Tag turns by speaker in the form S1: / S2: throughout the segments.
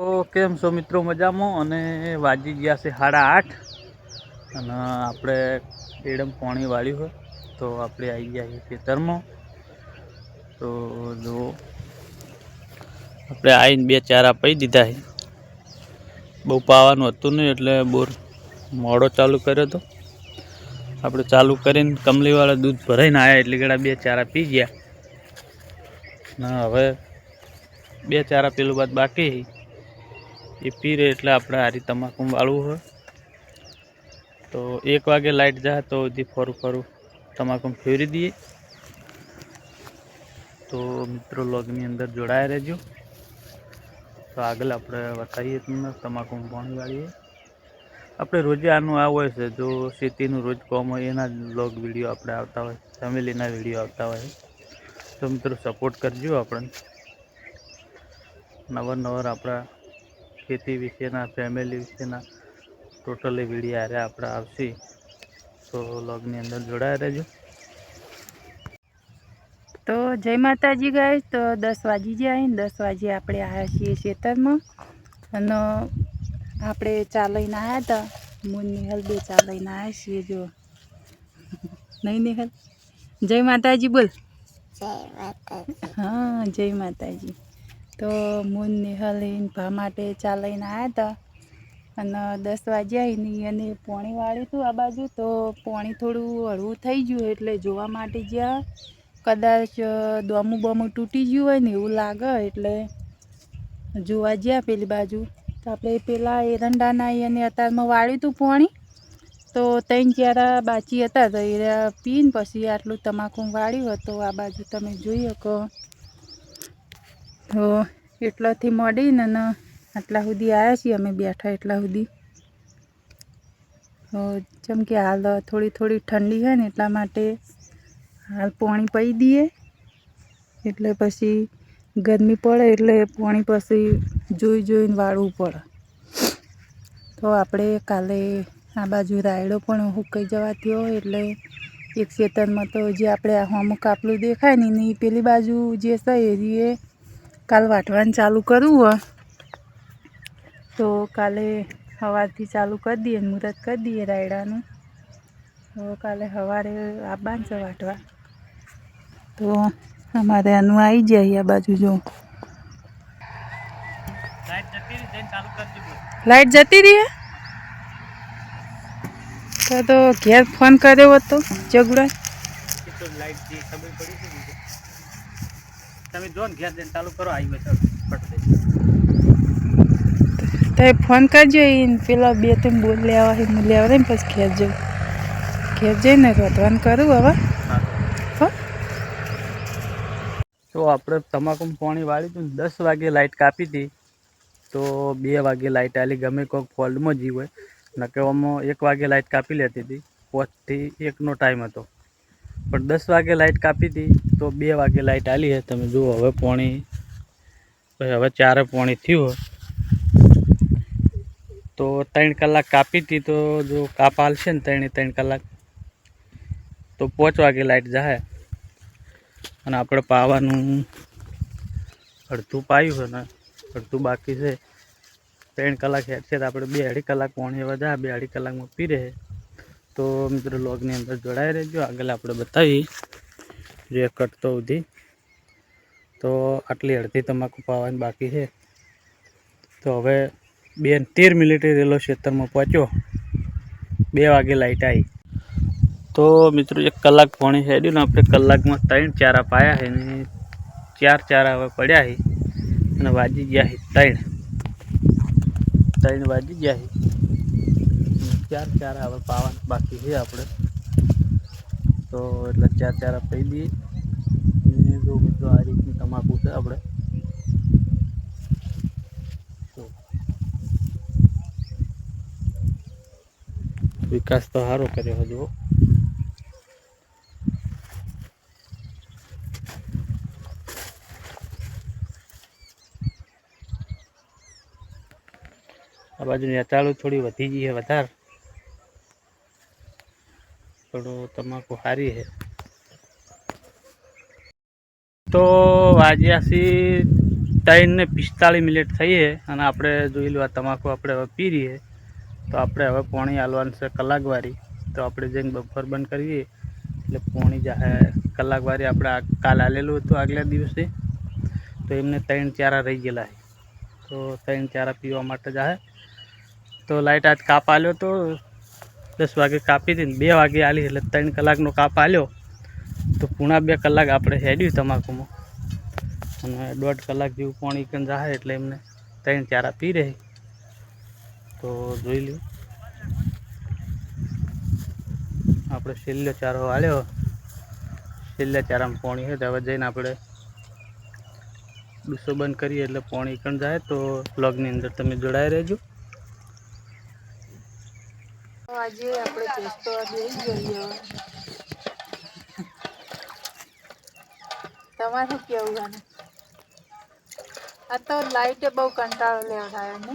S1: તો કેમ છો મિત્રો મજામાં? અને વાજી ગયા છે સાડા આઠ. અને આપણે એડમ પાણી વાળ્યું હોય તો આપણે આવી ગયા છીએ ખેતરમાં. તો જો આપણે આવીને બે ચારા પી દીધા છે. બહુ પાવાનું હતું નહીં એટલે બોર મોડો ચાલુ કર્યો હતો આપણે ચાલુ કરીને કમલીવાળા દૂધ ભરાઈને આવ્યા એટલે ગળા બે ચારા પી ગયા. હવે બે ચારા પેલું બાદ બાકી. એ પી રહે એટલે આપણે હારી તમાકુ વાળવું હોય. તો એક વાગે લાઇટ જાય તો હજી ફરું ફરું તમાકુ ફેરવી દઈએ. તો મિત્રો લોગની અંદર જોડાયા રહેજો. તો આગળ આપણે બતાવીએ તમને તમાકુ પાણી વાળીએ. આપણે રોજે આનું આ હોય છે, જો ખેતીનું રોજ કોમ હોય એના લોગ વીડિયો આપણે આવતા હોય, ફેમિલીના વીડિયો આવતા હોય. તો મિત્રો સપોર્ટ કરજો આપણને. નવર નવર આપણા ખેતી વિશેના ફેમિલી વિશેના ટોટલી વીડિયો આરે આપણે આવશે. તો લોગની અંદર જોડાયા રહેજો.
S2: તો જય માતાજી ગાય તો દસ વાગી જાય ને દસ વાગે આપણે આવ્યા છીએ ખેતરમાં. અને આપણે ચા લઈને આવ્યા હતા. મુન નિહલ બે ચા લઈને આવ્યા છીએ જો નહીં નિહલ? જય માતાજી બોલ. હા જય માતાજી. તો મુન નિહલ ભા માટે ચા લઈને આવ્યા હતા અને દસ વાગ્યા એની અને પોણી વાળ્યું હતું આ બાજુ, તો પોણી થોડું હળવું થઈ ગયું એટલે જોવા માટે જ્યાં કદાચ દોમું બમું તૂટી ગયું હોય ને એવું લાગે એટલે જોવા ગયા પેલી બાજુ. તો આપણે પેલા એરંડાના અને અત્યારમાં વાળ્યું હતું પોણી. તો ત્રણ ચારા બાચી હતા તો એ પીને પછી આટલું તમાકુ વાળ્યું હતું આ બાજુ તમે જોઈ શકો. તો એટલાથી મોડીને ને આટલા સુધી આવ્યા છીએ અમે બેઠા એટલા સુધી. તો જેમ કે હાલ થોડી થોડી ઠંડી હોય ને એટલા માટે હાલ પાણી પી દઈએ. એટલે પછી ગરમી પડે એટલે પાણી પછી જોઈ જોઈને વાળવું પડે. તો આપણે કાલે આ બાજુ રાયડો પણ હુકાઈ જવાતી હોય એટલે એક ખેતરમાં તો જે આપણે આ હોમું કાપલું દેખાય ને એની પેલી બાજુ જે છે એ કાલ વાટવાનું ચાલુ કરવું હોય તો કાલે સવારથી ચાલુ કરી દઈએ મુહૂર્ત કરી દઈએ રાયડાનું. તો કાલે સવારે આવવાનું છે વાટવા. તો અમારે આનું આવી જાય આ બાજુ જો.
S1: લાઈટ જતી રહી?
S2: તો તો ઘેર ફોન કર્યો હતો જગડા.
S1: લાઈટ જે ખબર પડી છે બીજું. તમે જો ને ઘેર જઈને ચાલુ કરો આવી હોય ફટ દે
S2: તો ફોન કરજો એને પેલા બે ત્રણ બોલ લેવા હું લેવા ને પછી ઘેર જવું ઘેર જઈને રોધવાનું કરું હવે.
S1: હા. તો આપણે તમાકુ પાણી વાળી હતું દસ વાગે લાઇટ કાપી હતી તો બે વાગે લાઇટ આવેલી ગમે કોઈક ફોલ્ડમાં જી હોય નકવામાં એક વાગે લાઇટ કાપી લેતી હતી પાંચથી એકનો ટાઈમ હતો. પણ દસ વાગે લાઇટ કાપી હતી તો બે વાગે લાઇટ આલી છે તમે જુઓ, હવે પોણી હવે ચારે પોણી થયું તો ત્રણ કલાક કાપી હતી તો જો કાપ હાલશે ને ત્રણે ત્રણ કલાક, તો પાંચ વાગે લાઇટ જાય અને આપણે પાવાનું અડધું પાયું છે ને, અડધું બાકી છે. ત્રણ કલાક હેડ છે તો આપણે બે અઢી કલાક પોણી વધા બે અઢી કલાકમાં પી રહે તો મિત્રો, લોગની અંદર જોડાઈ રહેજો. આગળ આપણે બતાવી જે કટતો સુધી. તો આટલી અડધી તમાકુ પાવાની બાકી છે. તો હવે બે તેર મિનિટે રેલો ક્ષેત્રમાં પહોંચ્યો. બે વાગે લાઇટ આવી. તો મિત્રો, એક કલાક પોણી હેડ્યું ને આપણે કલાકમાં ત્રણ ચારા પાયા છે ને ચાર ચારા હવે પડ્યા છે. અને વાજી ગયા છે ત્રણ. ત્રણ વાજી ગયા છે. ચાર ચાર હવે પાવાના બાકી છે આપણે. તો એટલે ચાર ચાર આપી દઈએ. જો મિત્રો આ રીતની તમાકુ છે આપણે. વિકાસ તો સારો કર્યો હજુ. આ બાજુ નેતાળું થોડી વધી ગઈ છે વધારે. થોડો તમાકુ સારી છે. તો વાજ્યા છે ત્રણ ને પિસ્તાળીસ મિનિટ થઈ છે અને આપણે જોઈ લો આ તમાકુ આપણે હવે પી રહીએ તો આપણે હવે પોણી હાલવાનું છે કલાકવારી. તો આપણે જઈને બફર બંધ કરીએ એટલે પોણી જાહે કલાકવારી આપણે આ કાલ હાલેલું હતું આગલા દિવસે. તો એમને ત્રણ ચારા રહી ગયેલા છે. તો ત્રણ ચારા પીવા માટે જાહે તો લાઇટ આજ કાપ આલ્યો તો દસ વાગે કાપી હતી ને બે વાગે આલી એટલે ત્રણ કલાકનો કાપ આલ્યો. તો પૂણા બે કલાક આપણે હેડ્યું તમાકુમાં. અને દોઢ કલાક જેવું પાણી કન જાય એટલે એમને ત્રણ ચારા પી રહે. તો જોઈ લ્યો. આપણે છેલ્લો ચારો વાળ્યો છેલ્લા ચારામાં પાણી હોય તો હવે જઈને આપણે ડૂસો બંધ કરીએ એટલે પાણી કણ જાય તો બ્લોગની અંદર તમે જોડાઈ રહેજો.
S2: આજે આપણે ટેસ્ટો બેસી ગયો તમારે શું કેવું આને આ તો લાઈટે બહુ કંટાળો લેવડાયો ને.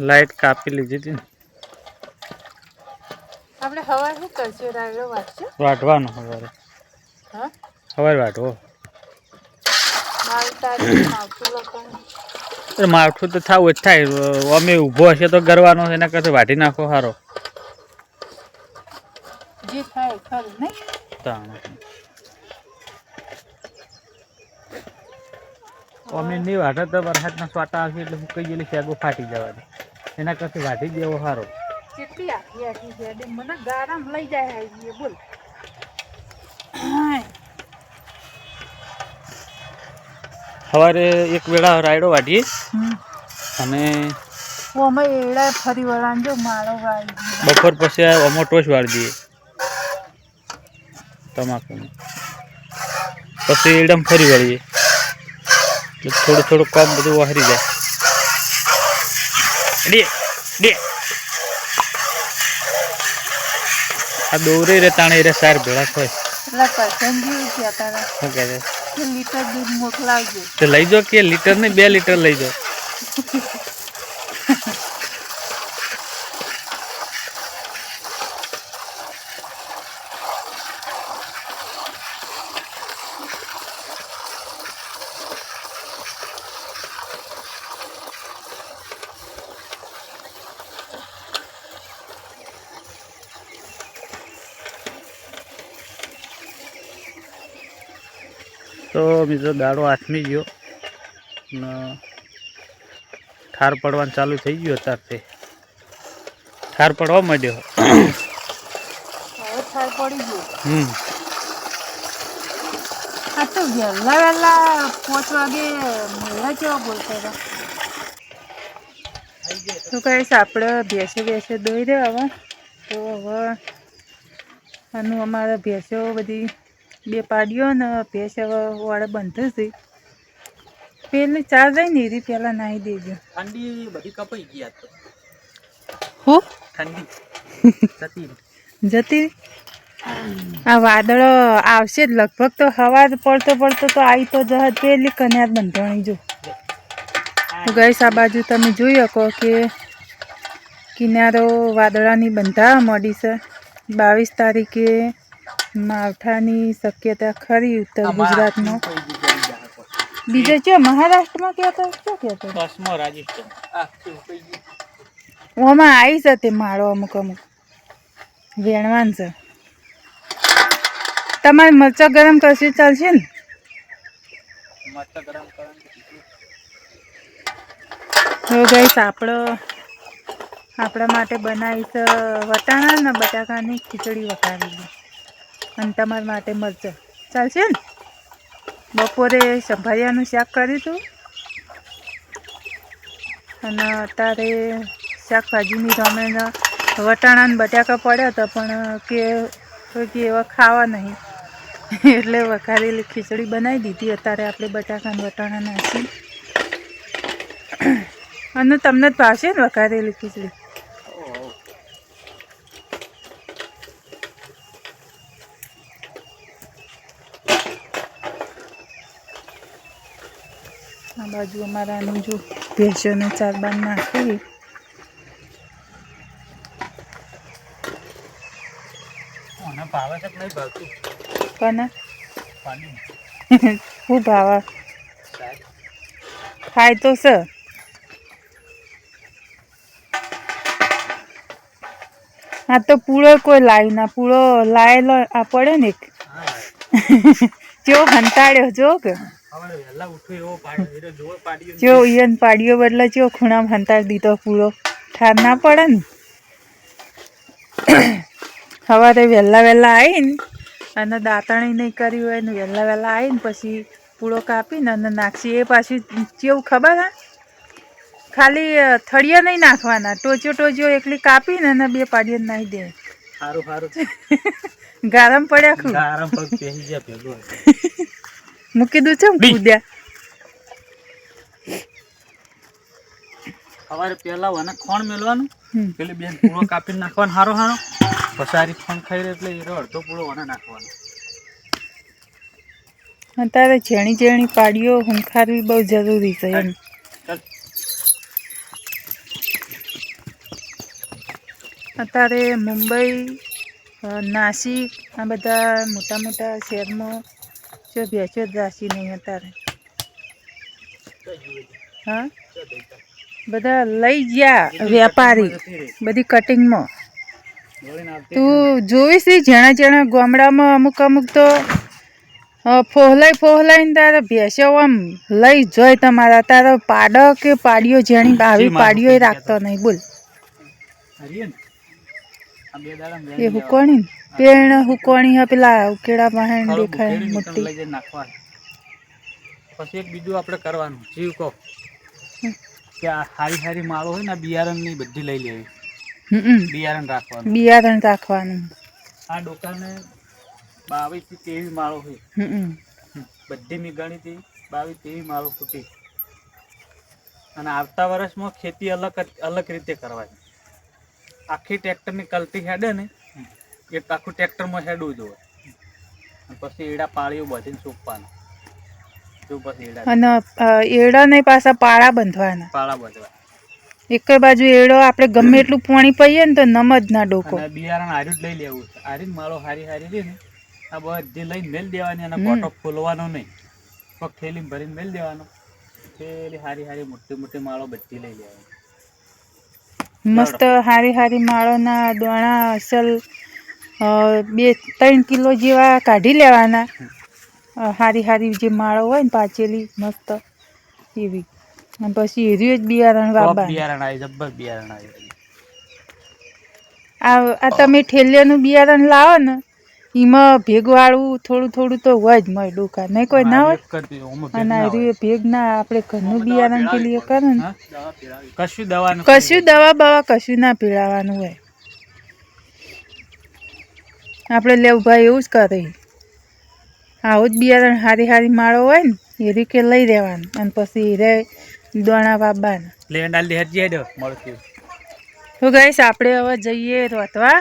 S1: લાઈટ કાપી લીધી હતી
S2: આપણે હવાર શું કરશું? રાયડો વાંચશું
S1: વાટવાનો હવારે.
S2: હા?
S1: હવાર વાટવો.
S2: મારી તારીખ આવતું
S1: માવઠું તો થવું જ થાય. અમે ઊભો હશે તો ગરવાનો એના કરતાં વાટી નાખો સારો
S2: ખરું નહીં?
S1: અમે નહીં વાટે તો વરસાદના સ્વાટા આવશે એટલે સુકાઈ ગયેલી શેગો ફાટી જવાની. એના કરતી વાટી દેવો સારો
S2: કેટલી આખી આખી છે મને ગારામ લઈ જાય આવીએ બોલ.
S1: સવારે એક વેળા રાયડો વાટીએ અને
S2: અમે એડા ફરી વળાંજો માળો વાળી.
S1: બપોર પછી અમો ટોચ વાળી દઈએ. તમાકુનું. પછી એકદમ ફરી વળીએ. એટલે થોડું થોડું કામ બધું વહરી જાય. ડે ડે આ દોરે રે તાણે રે સાર ભેળા હોય
S2: એટલે પસંદગી કહેતા હતા
S1: શું કહે છે?
S2: લીટર દૂધ મોકલાવજો.
S1: તો લઈ જાઓ કે લીટર ને બે લીટર લઈ જાઓ? તો બીજો દાડો આથમી ગયો. ને ઠાર પડવાનું ચાલુ થઈ ગયું અત્યારથી. ઠાર પડવા માંડ્યો.
S2: પડી ગયો.
S1: હમ.
S2: આ તો વહેલા વહેલા પાંચ વાગે મેળા કેવા બોલતા હતા? તો કહીશ આપણે ભેંસો ભેંસો દોઈ દે હવે. તો હવે આનું અમારે ભેંસો બધી બે પાડ્યો ને ભેંસ હવે વાળે બંધ છે પેલી ચાર જાય ને એ પહેલાં નાહી દેજો.
S1: ઠંડી બધી કપાઈ ગયા તો.
S2: હું?
S1: ઠંડી. જતી
S2: જતી આ વાદળો આવશે જ લગભગ તો હવા પડતો પડતો તો આવી તો જહદ પેલી કન્યા બંધાણી જો. તો ગઈશ આ બાજુ તમે જોઈ શકો કે કિનારો વાદળાની બંધાવા મળી છે. બાવીસ તારીખે માવઠાની શક્યતા ખરી ઉત્તર ગુજરાતમાં બીજે છે મહારાષ્ટ્રમાં કહેતો શું કહેતો
S1: બસમાં રાજસ્થાન.
S2: ઓમાં આવી છે તે માળો અમુક અમુક. વેણવાન છે. તમારે મરચાં ગરમ કરશે ચાલશે ને?
S1: મરચાં ગરમ
S2: તો ગઈશ આપણો આપણા માટે બનાવી છે વટાણા ને બટાકાની ખીચડી વઘારેલી. અને તમારા માટે મરચાં. ચાલશે ને? બપોરે સંભાળિયાનું શાક કર્યું હતું અને અત્યારે શાકભાજીની તમે વટાણા ને બટાકા પડ્યા હતા, પણ કે કે એવા ખાવા નહીં. એટલે વઘારેલી ખીચડી બનાવી દીધી. અત્યારે આપણે બટાકા ને વટાણા નાખી અને તમને જ ભાવશે ને વઘારેલી ખીચડી આ બાજુ અમારાનું જો ભેંસોને ચાર બાર નાખી કોને? શું ભાવ. ખાય તો સર આ તો પૂળો કોઈ લાવી ના પૂળો લાયેલો આ પડે ને જો હંતાડ્યો જો કે.
S1: હવે વહેલા ઉઠું એવો પાડ્યો.
S2: જો ઈયન પાડ્યો બદલે જો ખૂણામાં હંતાડી દીધો પૂળો ઠાર ના પડે ને? સવારે વહેલા વહેલા આવીને અને દાંતણી નહીં કર્યું હોય ને વહેલા વહેલા આવીને પછી પૂળો કાપીને અને નાખશી. એ પાછું કેવું ખબર હા? ખાલી થળિયા નહીં નાખવાના ટોચો ટોચો એકલી કાપીને અને બે પાડીએ નાખી દે
S1: સારું સારું
S2: ગરમ પડ્યા ખૂબ
S1: આરામ પગ પહેરી જાય
S2: મૂકી દઉં છે. કૂદ્યા.
S1: સવારે પહેલા વને ખોણ મેળવાનું. પેલી બેન પૂળો કાપીને નાખવાનો હારો હારો. પસારી ખોણ ખાઈ રહે એટલે એનો અડધો પૂળો વાને નાખવાનો.
S2: અત્યારે ઝેણી ઝેણી પાડીઓ હુંખારવી બહુ જરૂરી છે એમ. અત્યારે મુંબઈ નાસિક આ બધા મોટા મોટા શહેરમાં જો ભેંસો જ રાશી નહીં અત્યારે હા બધા લઈ ગયા વેપારી બધી કટિંગમાં તું જોઈશ જણા જણા ગામડામાં અમુક અમુક તો ફોહલાઈ ફોહલાઈને તારે ભેંસો આમ લઈ જોઈ તમારા. તારા પાડો કે પાડીઓ જેણી આવી પાડીઓ રાખતો નહીં બોલ. એ હુકોણી ને પેણ હુકોણી હે પેલા ઉકેડા બહેણ દેખાય મોટી.
S1: લઈ પછી એક બીજું આપણે કરવાનું જીવ કહો. કે આ હારી હારી માળો હોય ને બિયારણ બિયારણની બધી લઈ લેવી. બિયારણ રાખવાનું.
S2: બિયારણ રાખવાનું.
S1: આ ડોકાને બાવીસથી તેવી માળો હોય. બધી મીગાણી થી બાવીસ તેવી માળો ફૂટી. અને આવતા વર્ષમાં ખેતી અલગ અલગ રીતે કરવાની. આખી ટ્રેક્ટરની કલટી હેડે ને એ આખું ટ્રેક્ટરમાં હેડવું જોઈએ અને પછી એડા પાળીઓ બધીને સૂકવાનું. જો પછી એડા?
S2: અને એડા નહીં પાછા પાળા બંધવાના.
S1: પાળા બધવા.
S2: એક બાજુ એડો આપણે ગમે એટલું પાણી પીએ ને તો નમ જ ના ડોકો.
S1: બિયારણ હાર્યું જ લઈ લેવું છે. હારી માળો હારી હારી રહી ને આ બધી લઈને મેલ દેવાની અને. કોટો ખોલવાનો નહીં. પગ થેલી ભરીને મેલ દેવાનો. થેલી હારી હારી મોટી મોટી માળો બધી લઈ લેવાની.
S2: મસ્ત હારી હારી માળોના દોણા અસલ બે ત્રણ કિલો જેવા કાઢી લેવાના. હારી હારી જે માળો હોય ને પાચેલી મસ્ત એવી. અને પછી એર્યું જ બિયારણ વાવવા
S1: બિયારણ આવી જબ્બર બિયારણ આવી.
S2: આ આ તમે ઠેલિયાનું બિયારણ લાવો ને એમાં ભેગવાળું થોડું થોડું તો હોય જ મળે ડોકા. નહીં કોઈ ના હોય? અને એ ભેગ ના આપણે ઘરનું બિયારણ કે લીએ કરે ને.
S1: કશું દવા
S2: કશું દવા બવા કશું ના પીડાવાનું હોય. આપણે લેવું ભાઈ એવું જ કરે. આવું જ બિયારણ હારી હારી માળો હોય ને એ રીતે લઈ રહેવાનું. અને પછી રે દોણા
S1: મળતું.
S2: તો ગઈશ આપણે હવે જઈએ રોતવા.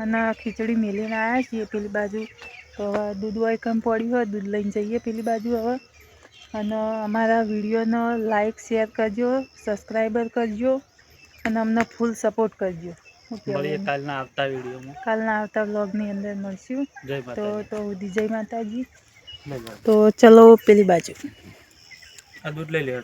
S2: અને ખીચડી મેલીને આવ્યા છીએ. પેલી બાજુ તો હવે દૂધ હોય કમ પડ્યું હોય દૂધ લઈને જઈએ પેલી બાજુ હવે. અને અમારા વિડીયોનો લાઈક શેર કરજો સબસ્ક્રાઈબર કરજો અને અમને ફૂલ સપોર્ટ કરજો.
S1: મળીએ કાલના આવતા વિડીયોમાં.
S2: કાલના આવતા વ્લોગની અંદર મળશું. તો તો જય માતાજી. તો ચલો પેલી બાજુ.
S1: આ દૂધ લઈ લે.